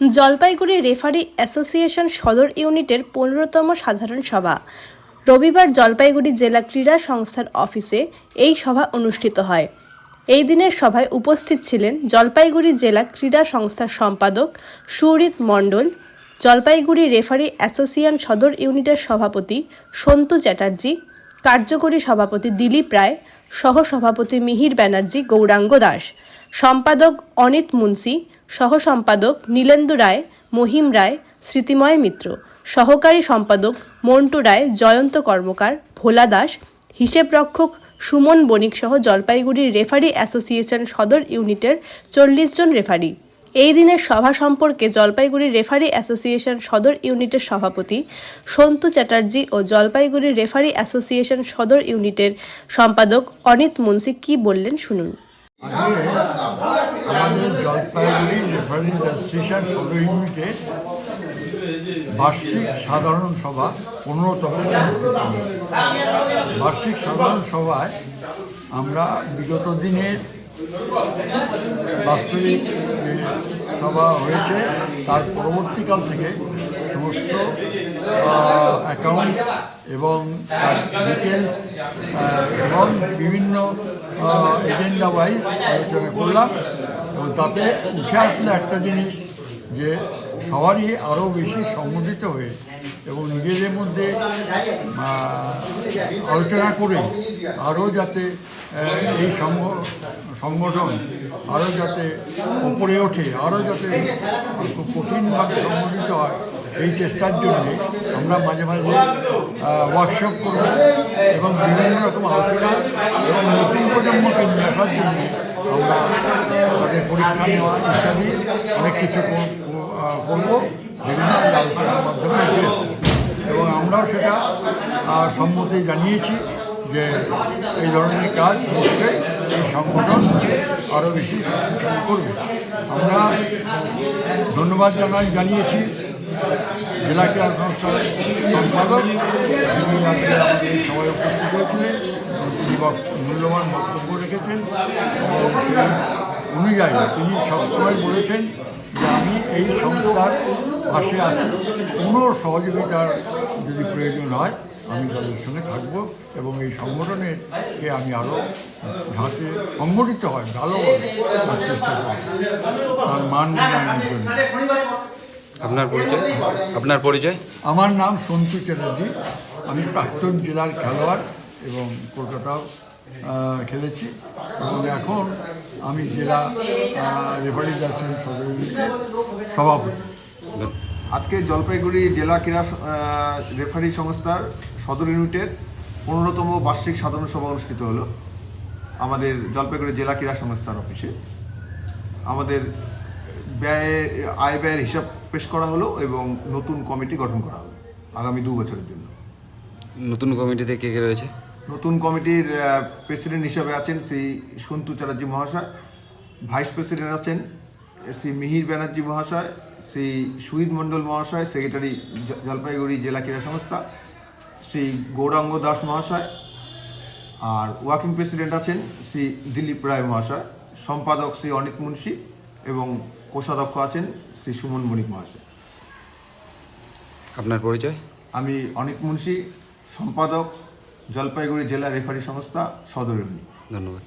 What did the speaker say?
Jalpaiguri referee association সদর ইউনিটের পনেরোতম সাধারণ সভা। রবিবার জলপাইগুড়ি জেলা ক্রীড়া সংস্থার অফিসে এই সভা অনুষ্ঠিত হয়। এই দিনের সভায় উপস্থিত ছিলেন জলপাইগুড়ি জেলা ক্রীড়া সংস্থার সম্পাদক সুরিত মণ্ডল, জলপাইগুড়ি রেফারি অ্যাসোসিয়েশন সদর ইউনিটের সভাপতি সন্তু চ্যাটার্জি, কার্যকরী সভাপতি দিলীপ রায়, সহসভাপতি মিহির ব্যানার্জি, গৌরাঙ্গ দাস, সম্পাদক অনিত মুন্সি সহ সম্পাদক নীলেন্দু রায়, মহিম রায়, স্মৃতিময় মিত্র। সহকারী সম্পাদক মন্টু রায়, জয়ন্ত কর্মকার, ভোলা দাস হিসেবরক্ষক সুমন বণিক সহ জলপাইগুড়ির রেফারি অ্যাসোসিয়েশন সদর ইউনিটের চল্লিশ জন রেফারি। এই দিনের সভা সম্পর্কে জলপাইগুড়ি রেফারি অ্যাসোসিয়েশন সদর ইউনিটের সভাপতি সন্তু চ্যাটার্জি ও জলপাইগুড়ি রেফারি অ্যাসোসিয়েশন সদর ইউনিটের সম্পাদক অনিত মুন্সি কি বললেন শুনুন। আমাদের জলপাইগুড়ি রেফারেন্স অ্যাসোসিয়েশন ইউনিটে বার্ষিক সাধারণ সভা পনেরোতম বার্ষিক সাধারণ সভায় আমরা বিগত দিনের বাস্তবিক সভা হয়েছে, তার পরবর্তীকাল থেকে সমস্ত অ্যাকাউন্ট এবং ডিটেলস এবং বিভিন্ন এজেন্ডা ওয়াইজ আলোচনা করলাম। তাতে উঠে আসলো একটা জিনিস যে সবারই আরও বেশি সম্মোদিত হয়ে এবং নিজেদের মধ্যে আলোচনা করে আরও যাতে এই সংগঠন আরও যাতে উপরে ওঠে, আরও যাতে খুব কঠিনভাবে সংগঠিত হয়, এই চেষ্টার জন্য আমরা মাঝে মাঝে ওয়ার্কশপ করব এবং বিভিন্ন রকম আলোচনা এবং নতুন প্রজন্মকে আসার জন্য আমরা তাদের পরীক্ষা ইত্যাদি অনেক কিছু করব। বিভিন্ন আলোচনার এবং আমরাও সেটা সম্মতি জানিয়েছি যে এই ধরনের কাজ নিশ্চয়ই এই সংগঠন আরও বেশি করবে। আমরা ধন্যবাদ জানাই, জানিয়েছি। জেলা ক্রীড়া সংস্থার সম্পাদক যিনি আজকে আমাদের সভায় উপস্থিত হয়েছিলেন তিনি মূল্যবান বক্তব্য রেখেছেন অনুযায়ী তিনি সবসময় বলেছেন যে আমি এই সংস্থার পাশে আছি কোনো সহযোগিতার যদি প্রয়োজন হয় আমি তাদের সঙ্গে থাকব এবং এই সংগঠনেরকে আমি আরও যাতে সংগঠিত হয় ভালোভাবে তার চেষ্টা করব তার মান উন্নয়নের জন্য আপনার পরিচয়? আপনার পরিচয়? আমার নাম সন্তু চ্যাটার্জি। আমি প্রাক্তন জেলার খেলোয়াড় এবং কলকাতাও খেলেছি। এবং এখন আমি জেলা রেফারি সদর সভাপতি। আজকে জলপাইগুড়ি জেলা ক্রীড়া রেফারি সংস্থার সদর ইউনিটের পনেরোতম বার্ষিক সাধারণ সভা অনুষ্ঠিত হলো। আমাদের জলপাইগুড়ি জেলা ক্রীড়া সংস্থার অফিসে। আমাদের ব্যয় আয় ব্যয়ের হিসাব পেশ করা হলো এবং নতুন কমিটি গঠন করা হলো আগামী দু বছরের জন্য। নতুন কমিটিতে কে কে রয়েছে? নতুন কমিটির প্রেসিডেন্ট হিসাবে আছেন শ্রী সন্তু চ্যাটার্জি মহাশয় ভাইস প্রেসিডেন্ট আছেন শ্রী মিহির ব্যানার্জি মহাশয় শ্রী সুইদ মণ্ডল মহাশয় সেক্রেটারি জলপাইগুড়ি জেলা ক্রীড়া সংস্থা শ্রী গৌরাঙ্গ দাস মহাশয় আর ওয়ার্কিং প্রেসিডেন্ট আছেন শ্রী দিলীপ রায় মহাশয় সম্পাদক শ্রী অনিত মুন্সি এবং কোষাধ্যক্ষ আছেন শ্রী সুমন মণিক মহাশয়। আপনার পরিচয়? আমি অনেক মুন্সি সম্পাদক জলপাইগুড়ি জেলা রেফারি সংস্থা সদর ধন্যবাদ।